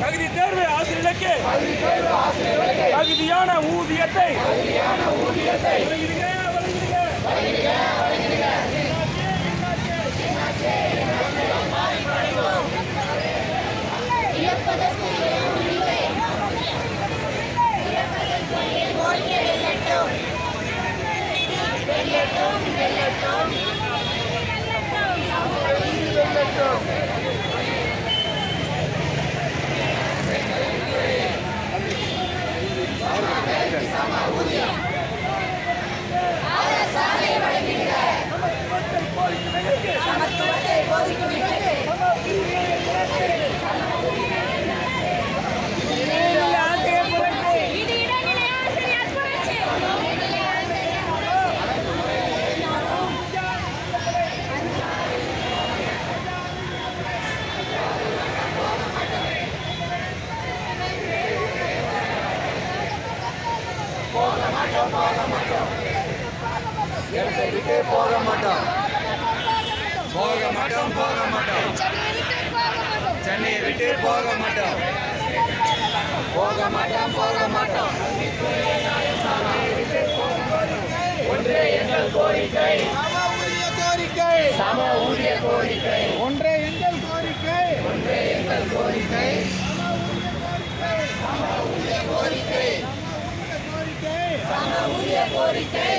தகுதி தேர்வு ஆசிரியர்களுக்கு தகுதியான ஊதியத்தை இடத்தை விட்டு போக மாட்டோம் போக மாட்டோம் போக மாட்டோம் சென்னையை விட்டு போக மாட்டோம் போக மாட்டோம் போக மாட்டோம் ஒன்றே எங்கள் கோரிக்கை கோரிக்கை சம ஊதிய கோரிக்கை ஒன்றே எங்கள் கோரிக்கை ஒன்றே எங்கள் கோரிக்கை கோரிக்கை சம ஊதிய கோரிக்கை